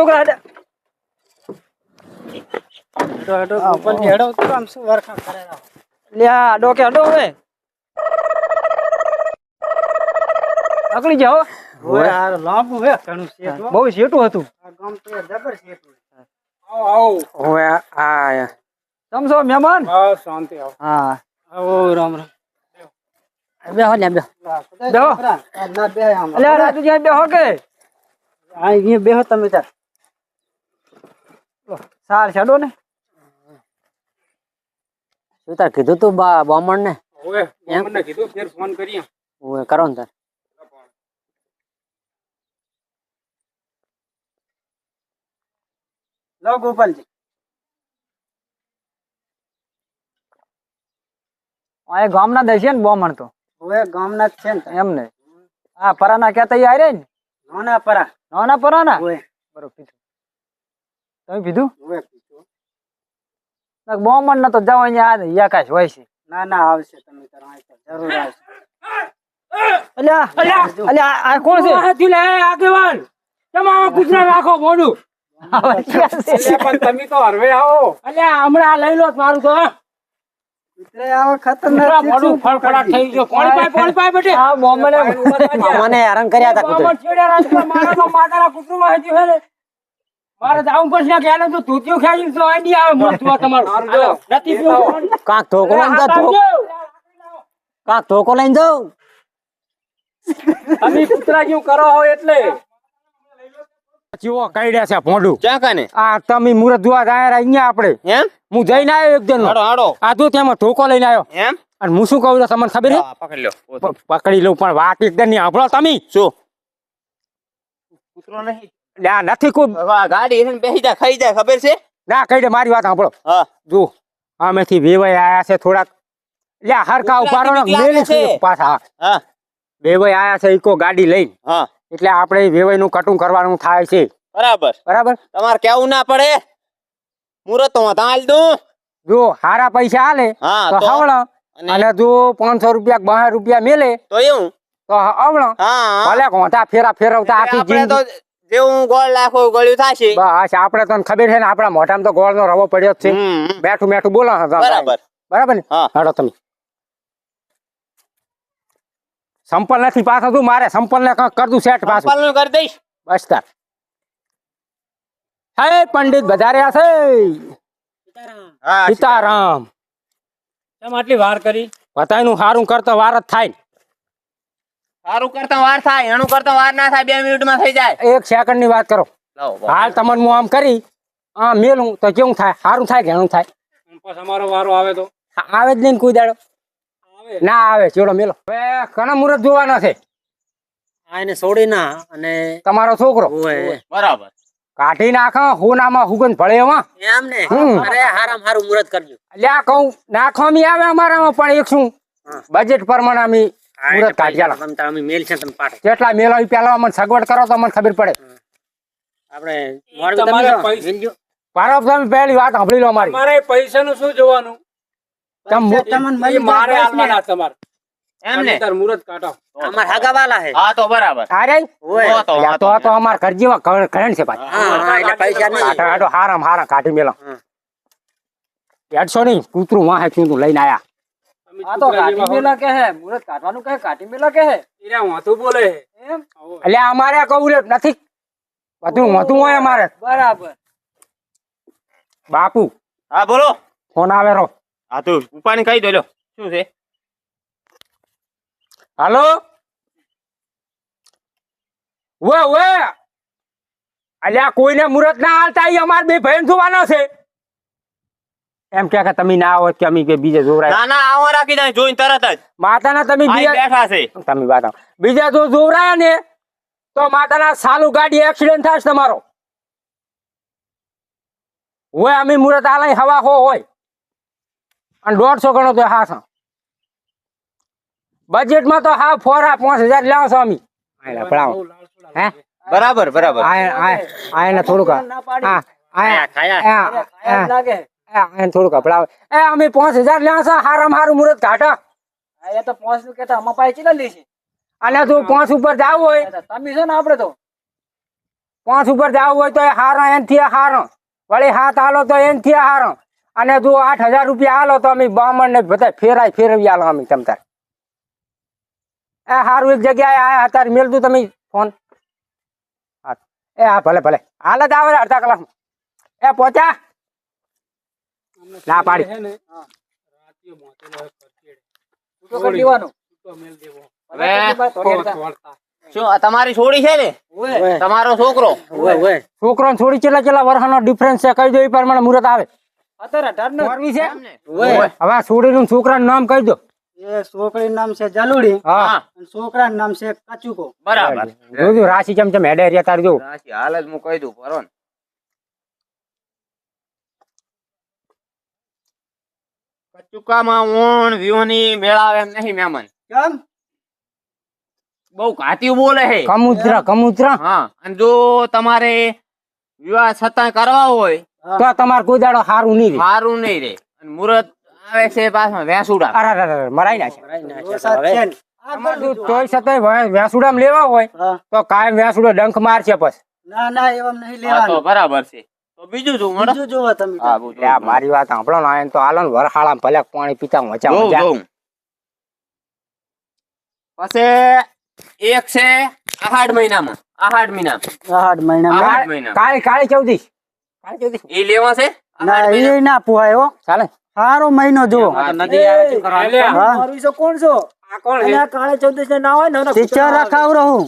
છોકરા હેડે. લે આ ડોકે હડો હવે. અકળી જાઓ. બહુ શેટું હતું. હવે આ સમજો મહેમાન? શાંતિ આવો. હા. આવો રામ રામ. બેહો ને બેહો. બેહો. આ જ્યાં બેહો કે? અહીંયા બેહો તમે તાર સાર છડો ને. શું તાર કીધું તું બા બામણ ને હવે ને કીધું ફેર ફોન કરીએ. ઓએ કરો ને તાર. લો ગોપાલજી. આ ગામના દશે ને બોમણ તો. હવે ગામના જ છે ને એમ ને આ પરાના કેતા ઈ રે ને? નોના પરા. નોના પરાના? ઓએ બરોબર તમે પીધું હવે કીધું. બોમણ તો જાવ અહીંયા આ યાકાશ હોય છે. ના ના આવશે તમે જરૂર આવશે. અલ્યા અલ્યા આ કોણ છે? આગેવાન. તમારો ગુજરાત રાખો બોડું? તમે તો હરવે આવો. અલ્યા હમણાં લઈ લો મારું તો ઉતરે આવો ખતરનાક મોડું ફળફળાટ થઈ ગયો. કોણ પાય કોણ પાય બેટે? આ મને હેરાન કર્યા હતા કુતરે બામણ છેડ્યા રાજકોટ મારા ને. જાવું પડશે ને કે તો ધોતિયું ખાઈ તો આઈડી આવે મોઢું આ તમારું. નથી પીવું. કાંક ધોકો લઈને જા. ધો કાંક ધોકો લઈને જાઉં તમે કૂતરા જેવું કરો હો એટલે. ચીવો કાઢ્યા છે ભોંડું. ક્યાં કાને? આ તમે મુરત જોવા જાય અહીંયા આપણે. એમ? હું જઈને આવ્યો એક દિન હાડો હાડો. આ તો તેમાં ઠોકો લઈને આવ્યો. એમ? અને હું શું કહું તમને ખબર છે? હા, પકડી લો. પકડી લઉં પણ વાત એકદમ નહીં સાંભળો. તમે? શું? કૂતરો નહીં. ના નથી કોઈ ગાડી છે બેસી જાય ખાઈ જાય ખબર છે? ના કહી દે મારી વાત સાંભળો. હા. જો આમેથી વેવાય આયા છે થોડાક. લ્યા હરકા ઊભા રહો ને મેલી છે? પાછા. હા. વેવાય આયા છે ઈકો ગાડી લઈને. હા. એટલે આપણે વેવાયનું કટું કરવાનું થાય છે. બરાબર. બરાબર? તમારે કેવું ના પડે? મુરત તો તાલ દઉં. જો હારા પૈસા આલે. હા તો હવળો. અને જો પાંચસો રૂપિયા બહાર રૂપિયા મેલે. તો એવું? તો હવળો. હા. ભલે ઘોંટા ફેરા ફેરવતા આખી તો જેવું ગોળ નાખો ગળ્યું થશે. બસ આપણે તને ખબર છે ને આપણા મોઢામાં તો ગોળનો રવો પડ્યો જ છે. બેઠું બેઠું બોલો બરાબર. બરાબર ને? હા. હાડો તમે. સંપલ નથી પાછો તું મારે સંપલ ને કંઈક કરતું સેટ પાછું. સંપાલનું કરી દઈશ. બસ તાર. હે પંડિત બજાર્યા છે? હા સીતારામ. કેમ આટલી વાર કરી? બધાયનું સારું કરતો વાર જ થાય સારું કરતા વાર થાય એનું કરતા વાર ના થાય બે મિનિટમાં થઈ જાય. એક સેકન્ડની વાત કરો. હાલ તમને હું આમ કરી આ મેલું તો કેવું થાય? સારું થાય કે એનું થાય? અમારો વારો આવે તો. આવે જ નહીં કોઈ દાડો. ના આવે ચેડો મેલો. હવે ઘણા મુહૂર્ત જોવાના છે. આ એને છોડી ના અને તમારો છોકરો. બરાબર. કાઢી નાખો હોનામાં હુગન ભળે એમાં. એમ ને. અરે હારામ હારું મુરત કરજો. લ્યા કહું નાખોમી આવે અમારામાં પણ એક શું? બજેટ પ્રમાણે અમે મુહૂર્ત કાઢ્યા તમે તમે મેલ છે તમે પાઠ. કેટલા મેલ આવી પેલા અમને સગવડ કરો તો અમને ખબર પડે. આપણે મોડું તમારે પૈસા- મેલજો. પારો તમે પહેલી વાત સાંભળી લો મારી. મારે પૈસા નું શું જોવાનું? તમ- એ મારે આલવાના તમારે. એમને? તાર મુરત કાઢો. અમાર હગાવાલા હે હા તો બરાબર. અરે ઓય. તો તો તો અમાર કરજીમાં ઘણ છે ભાઈ. હા એટલે પૈસા નહીં. કાઢો હારામ હારા કાઢી મેલો. હમ. હેડશો નહીં કૂતરું વાહે ચૂંતું લઈને આયા. આ તો કાટી મેલા કે હે મુહૂર્ત કાઢવાનું કે કાઢી મેલા કે હે એટલે વાતું બોલે. એમ? એટલે અમારે કહું રે નથી. બધું વધુ હોય અમારે. બરાબર. બાપુ. હા બોલો. ફોન આવે રો હા તો ઉપાણી કહી દો શું છે? હાલો? વે વે અલ્યા કોઈને મુરત ના હાલતા અમાર બે ભાઈ જોવાનો છે. એમ કે કે તમે ના આવો કે અમે કે બીજે જોવરાય. ના ના આવો રાખી દે જોઈને તરત જ. માતાના તમે બીજા બેઠા છે. તમે વાત આવો. બીજા જો જોવરાય ને તો માતાના સાલું ગાડી એક્સિડન્ટ થાય તમારો. હોય અમે મુરત આલાય હવા હો હોય. અને દોઢસો ગણો તો હા સા બજેટમાં તો હા ફોરા પાંચ હજાર લાવો છો અમે હે? બરાબર બરાબર. આય આય આયને થોડુંક આ આ આય ખાયા આ લાગે. આયને કપડા અપડાવે એ અમે પાંચ હજાર લ્યા છે હારામ હારું મુહૂર્ત ઘાટા. એ તો પાંચ રૂપિયા તો અમારા પાસે ચીલા લેશે અને તું પાંચ ઉપર જાવ હોય. તમે છો ને આપડે તો. પાંચ ઉપર જવું હોય તો એ હારો એનથી હારો. વળી હાથ હાલો તો એનથી હારો. અને તું આઠ હજાર રૂપિયા હાલો તો અમે બામણ ને બધા ફેરાય ફેરવી હાલો અમે તમ તાર. એ હારું એક જગ્યાએ આયા અત્યારે મેળતું તમે ફોન. હા. એ હા ભલે ભલે. હાલ જ આવે અડધા કલાક એ પહોંચ્યા ના પાડી. હે ને રાતીએ મોતેલો હોય કરતી દેવાનું તો મેલ દેવો. હવે શું તમારી છોડી છે ને? તમારો છોકરો? છોકરો છોડી કેટલા ચેલા વર્ષનો ડિફરન્સ છે કહી દો એ પ્રમાણે મુહૂર્ત આવે. નો ને? હવે આ છોડીનું છોકરાનું નામ કહી દો. એ છોકરીનું નામ છે જલુડી. છોકરાનું નામ છે કચુકો. બરાબર. રાશિ ચમ ચમ હેડે તારી તાર જો. રાશિ હાલ જ હું કહી દઉં બરોબર કચુકામાં ઓણ વિયોની મેળાવે એમ નહીં મેમન કેમ? બહુ ઘાતી બોલે હે. કમુદ્રા કમુદ્રા હા અને જો તમારે વિવાહ છતાં કરવા હોય તો તમારે કોઈ દાડો હારું નહીં રે હારું નહીં રે અને મુરત આવે છે પાછા વેસુડા અરે અરે અરે, મરાઈ ના છે. તમારે જો તોય છતાંય વે- લેવા હોય તો કાયમ વેસુડો ડંખ મારશે પછી. ના ના એવા નહીં લેવાનું. બરાબર છે. બીજું શું બીજું જોવો તમે હા બહુ આ મારી વાત સાંભળો ને તો હાલો ને વરહાળામાં ભલે પાણી પીતા મજા મજા. પછી એક છે આહાડ મહિનામાં આહાડ મહિનામાં. આઠ મહિનામાં? આહાડ મહિનામાં. કાળી કાળી ચૌદી કાળી ચૌદી એ લેવા છે? ના આહાડ એ ના પોહાય હો. ચાલે. સારો મહિનો જો હા, નદી આવે છે કોણ છે? કાળે ચૌદશ ના હોય ટીચર રખાવ રહું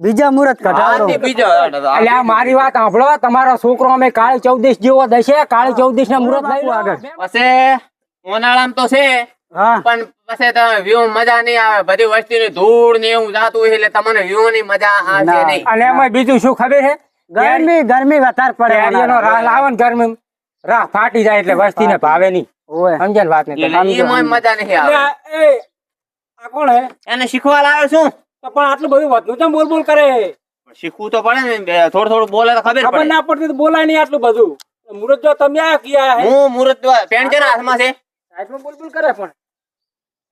બીજા મુહૂર્ત કઢાવ હા, તે રહું બીજો એટલે આ મારી વાત સાંભળો તમારો છોકરો અમે કાળી ચૌદીસ જેવો દશે કાળી ચૌદીસ ના મુહૂર્ત લઈ આગળ. પછી ઉનાળામાં તો છે પણ પછી તમે વ્યૂ મજા નહીં આવે. બધી વસ્તીની ધૂળ ને એવું જાતું હોય એટલે તમને વ્યૂ ની. મજા આવશે નહીં. અને એમાં બીજું શું ખબર છે? ગરમી ગરમી વધારે પડે રાહ લાવે ને ગરમી. રાહ ફાટી જાય એટલે વસ્તી ને ભાવે નહીં. સમજે વાત નહીં મજા નહીં આવે. કોણ હે? એને શીખવા લાવ્યો છું. તો પણ આટલું બધું વધુ કેમ બોલ બોલ કરે શીખવું તો પડે ને થોડું થોડું બોલે તો ખબર ખબર પડે. ના પડતી તો બોલાય નહીં આટલું બધું. મુરત જો તમે આ કિયા હે? હું મુહૂર્ત પેન છે હાથમાં છે? હાથમાં બોલ બોલ કરે પણ.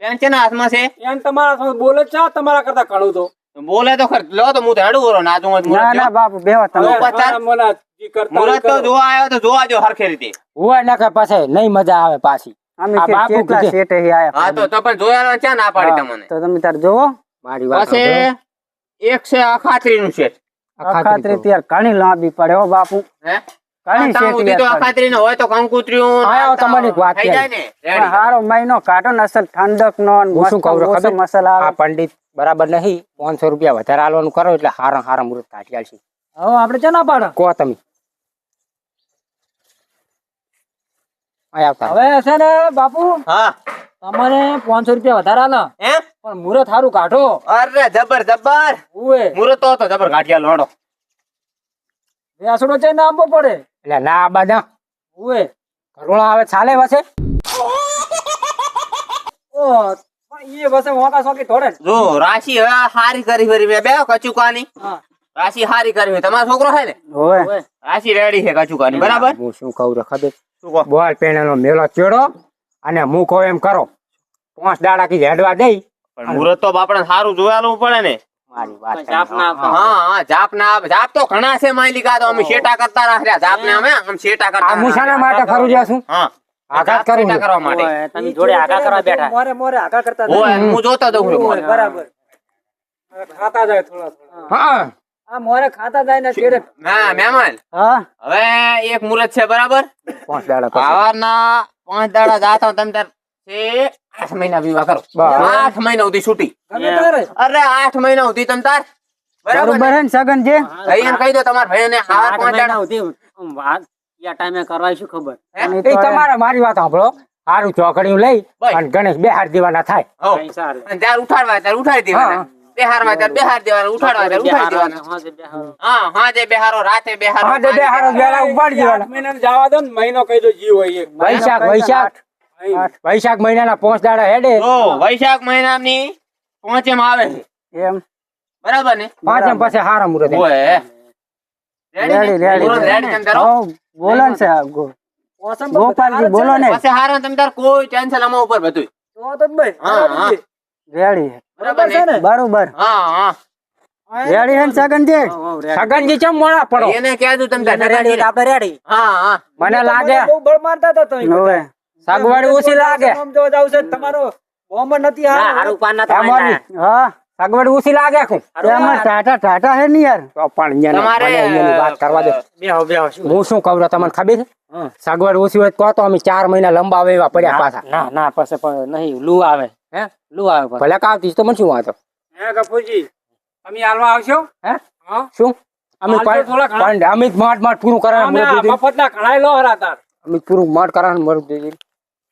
પેન છે હાથમાં છે? એમ તમારા સાથે બોલે ચા છે તમારા કરતા કડું તો. બોલે તો ખર લો તો હું તો હેડું બોલો નાચું જ ના ના બાપ બેહો તમે. જી મુહૂર્ત તો કરો. જોવા આવ્યો તો જોવા જો હરખે રીતે. હોય ના કે પછી નહીં મજા આવે પાછી. અમે કેટલા સેટ અહીં આયા હા તો તો પણ જોયા ક્યાં ના પાડી તમને. તમે તાર જોવો. મારી વાત. એક છે અખાત્રી નું સેટ અખાત્રી ત્યાર ઘણી લાંબી પડે હો બાપુ. હે? હા, હું પંડિત બરાબર નહીં. પાંચસો રૂપિયા વધારે આલવાનું કરો એટલે હારા હારા મુહૂર્ત કાઢી આલશે હવે આપડે ચા ના પાડો? કહો તમે અહીં આવતા હવે છે ને બાપુ હા. તમારે પાંચસો રૂપિયા વધારે આલો. એમ પણ મુહૂર્ત સારું કાઢો. અરે જબર જબર. ઉએ તો હતો જબર ગાંઠિયા લોડો વ્યાસડો છે ને આપવો પડે. એટલે ના બધા ઉએ કરુણા આવે ચાલે વસે. ઓ પણ એ વસે વાંકા સોકી થોડે જો રાશી હારી કરી ફરી બે કચુકાની. હા. રાશિ હારી કરી તમારો છોકરો છે ને? ઓય રાશિ રેડી છે કચુકાની બરાબર? હું શું કહું રે ખબર શું કહો? બોલ પેણાનો મેલો ચેડો અને હું કહું એમ કરો. પાંચ દાડા કી હેડવા દઈ. પણ મુરત તો આપણે સારું જોયાલું પડે ને. મારી વાત જાપ ના હા. હા હા જાપ ના જાપ તો ઘણા છે માલિકા તો અમે શેટા કરતા રાખ્યા. જાપ ને અમે આમ શેટા કરતા હું શાના માટે ફરું જ્યાં છું હા. આઘાત. કરવા માટે. તમે જોડે આગા કરવા બેઠા. મોરે મોરે આગા કરતા હું જોતો તો બરાબર ખાતા જાય થોડા થોડા હા. આ મોરે ખાતા થાય ને છેડે ના મહેમાન હા? હવે એક મુરત છે બરાબર? પાંચ દાડા પછી. પાંચ દાડા જાતા તમે તાર છે આઠ મહિના વિવાહ કરો. આઠ મહિના સુધી છૂટી. અરે આઠ મહિના સુધી તમ તાર. બરાબર ને? હે સગન છે ભાઈને કહી દો તમારા ભાઈને આવા પાંચ દાડા. ટાઈમે કરવાય શું ખબર? એ તમારે મારી વાત સાંભળો. સારું ચોકડીયું લઈ અને ગણેશ બે હાર દીવાના થાય. સારું. અને ઉઠાડવા ત્યારે ઉઠાડી દેવાના. હા. બેહારવા ત્યારે બેહાર દેવાના ઉઠાડવા ત્યારે ઉઠાડી દેવાના હા હાજે બેહારો રાતે બેહારો હા બે હારો વેલા ઉપાડી આઠ દેવાના મહિનાને જવા દો ને મહિનો કહી દો જીવ હોય એક વૈશાખ વૈશાખ અહીં. વૈશાખ મહિનાના પાંચ દાડા હેડે જો વૈશાખ મહિનાની પાંચમ આવે છે એમ બરાબર ને પાંચમ પછી હારા મુહૂર્ત એમ. ઓય રેડી રેડી ને? મુહૂર્ત રેડી રેડી તમે કરો? હો, બોલો ને છે ગો- ગોપાલજી બોલો ને પછી હારા તમે તાર કોઈ ટેન્શન આમાં ઉપર બધું હા હા રેડી બરાબર ને? બરોબર. હા હા. રેડી હે સગનજી સગનજી ચમ મોડા પડો? એને કહેતું તમે રેડી આપણે રેડી હા હા. મને લાગે. બહુ બળ મારતા હતા તમે હવે સગવાડી ઓછી લાગે. આમ જોવા છે તમારો મોહમ્મદ નથી આ હારું પાન ના તો એમ મારી જ. હા સગવડ ઓછી લાગે ખું એમાં ટાટા ટાટા હે ની યાર. તો પણ તમારે વાત કરવા દે. બેહો બેહો હું શું કહું તમને ખબર છે? સગવડ ઓછી હોય તો કહો તો અમે ચાર મહિના લંબાવે એવા પડ્યા પાછા. ના ના પછી પણ નહીં લૂ આવે. હે? લૂ આવે પછી. ભલે કાવતી તો મને શું વાંધો? હે ગફુરજી તમે હાલવા આવશો? હે? હા? શું? અમે હાલ તો થોડા ઘણા. અમે માટ માટ પૂરું કરાવે અમે દીધી. મફત ના ઘણાય લો હરા તાર. અમે પૂરું માટ કરાવે મરદ દીધી.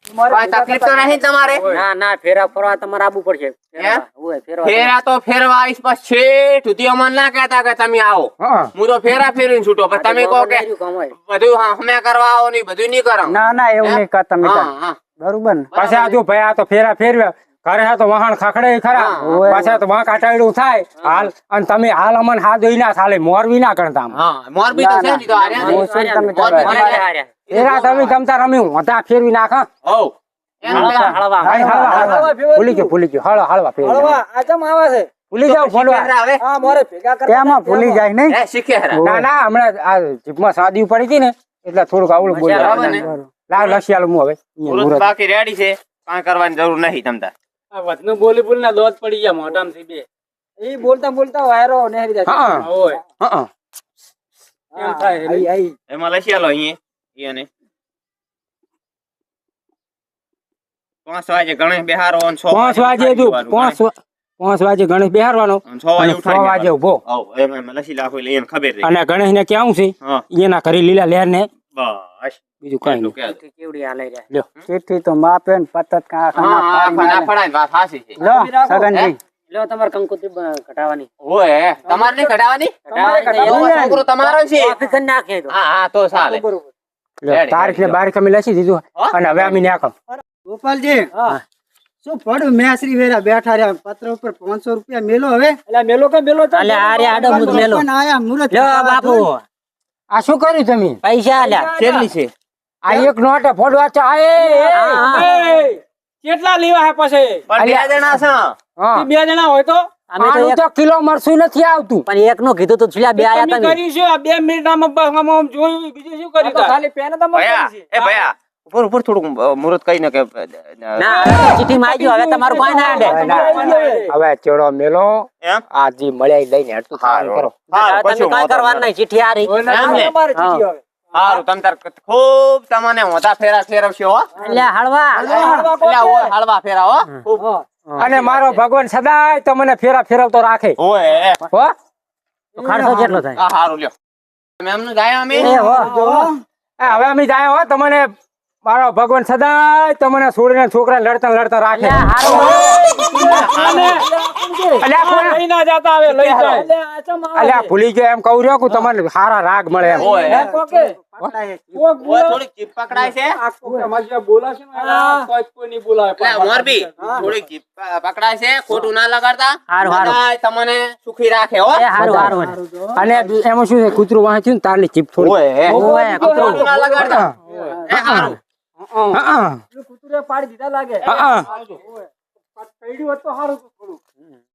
તકલીફ તો નહીં તમારે? ના ના ફેરા ફરવા તમારે આવવું પડશે. હે? ઓય ફેરવા ફેરા તો ફેરવા આવીશ બસ છેઠ સુધી અમને ના કહેતા કે તમે આવો. હા. હું તો ફેરા ફેરવીને છૂટો પણ તમે કહો કે બધું હા, અમે કરવા આવો નહીં બધું નહીં કરો ના ના એવું? નહીં તમે બરોબર પાછા પછી જો ભાઈ આ તો ફેરા ફેરવ્યા. આ તો વાહન ખખડે ખરા. પાછા તો વાંક આટાડ્યું થાય. હાલ અને તમે હાલ અમને હા દોઈ ના ચાલે મોરબી ના કરતા આમ. હા મોરબી તો છે ને તો હાર્યા ને. હું શું તમે તમતા રમી હોતા ફેરવી નાખા હોવ. એનું હળવા, પેલા હળવા. હાય, હળવા, હળવા. ભૂલી ગયો ભૂલી ગયો. હળવા હળવા હળવા આ આવે છે? ભૂલી જાવ ફોડવા ફેરા આવે. હા મોરે ભેગા કરતા તેમાં ભૂલી જાય નહીં? એ શીખે હરા. ના ના હમણાં આ જીભમાં સાદી પડી હતી ને એટલે થોડુંક આવડું બોલી મજા આવે ને? લસિયાલું હું હવે. બાકી રેડી છે. કાંઈ કરવાની જરૂર નહીં તમતાર. આ વચનું બોલી બોલી ના લોટ પડી ગયા મોઢામાંથી બે. એ બોલતા બોલતા વાયરો નેહરી જાય હા. ઓય હા એમ થાય આઈ, આઈ. એમાં લસી આલો અહીંયા? ઈ પાંચ વાગે ગણેશ બેહારો અને છ પાંચ વાગે જો પાંચ પાંચ વાગે ગણેશ બેહારવાનો છ વાગે. ઊભો. એમ એમ લસી લાખો એટલે એને ખબર અને ગણેશ ને કેવું છે? એના કરી લીલા લેર ને બસ. બીજું કઈ નહીં. કહેજો. કેવડી હાલે રે લ્યો. ચીઠી તો માપે ને પતત હા હા ના પડાય વાત સાચી છે. લો સગનજી. લ્યો તમારે કંકોત્રી ઘટાવાની ઓય તમારે નહીં કઢાવાની ઘટાવાની તમારો છોકરો તમારો છે. ઓફિસ નાખે તો. હા હા તો ચાલે. તારીખ ને બારીખ અમે લસી દીધું. અને હવે અમે નાખો ગોપાલજી શું પડું મેં શ્રી વેરા બેઠા રહ્યા? પત્ર ઉપર પાંચસો રૂપિયા મેલો હવે? એટલે મેલો કે મેલો તો? આડો મુદ મેલો. આયા મુરત લ્યો બાપુ. આ શું કર્યું તમે? પૈસા આલ્યા. કેટલી છે? આ એક નોટ ફોડવા હા. એ, કેટલા લેવા હે પછી? બે જણા છે. હા. બે જણા હોય તો? અમે તો તો કિલો મરસું નથી આવતું. પણ એક નું કીધું તો છેલ્લા બે આયા તમે. કર્યું છે. આ બે જોયું. બીજું શું કર્યું ખાલી પેન તો એ ભયા. ઉપર ઉપર થોડું મુહૂર્ત કઈ ને કે ચીઠી માં આવી હવે તમારું કોઈ ના આડે. હવે ચેડો મેલો આજી મળ્યા લઈને હેડતું ખાવાનું કરો. તમે કઈ કરવાનું નહીં. ચીઠી આ રહી. એમ ને? તમારે ચીઠી હવે. હારું તમ તાર ખૂબ તમને હોતા ફેરા ફેરવશો હો. એટલે હળવા. એટલે હળવા ફેરા હો. ખૂબ. અને મારો ભગવાન સદાય તમને ફેરા ફેરવતો રાખે. ઓય હો? તો કેટલો થાય. આ હારું લ્યો. તમે જાય અમે? એ હો. એ હવે અમે જાય હો તમને મારો ભગવાન સદાય તમને છોડીને છોકરા લડતા લડતા રાખે. અલ્યા આ કોણ? લઈ ના જતા હવે લઈ જાય. અલ્યા ભૂલી ગયો એમ કહું રહ્યો તમને સારા રાગ મળે એમ. ઓય. કોકે? કોક ઓય બોલાવે. થોડીક જીભ પકડાય છે. આ કોક તમારી જેવા બોલાશે ને આ કોઈ કોઈ નહીં બોલાવે. એટલે મોરબી થોડીક જીભ પ- પકડાય છે. ખોટું ના લગાડતા. હારું, હારું. સદાય તમને સુખી રાખે હો. એ હારું હારું અને એમાં શું છે? કૂતરું વાંચ્યું ને તારની ચીપ થોડી ના લગાડતા. કૂતરે પાડી દીધા લાગે. કઈડ્યું હોત તો સારું થોડું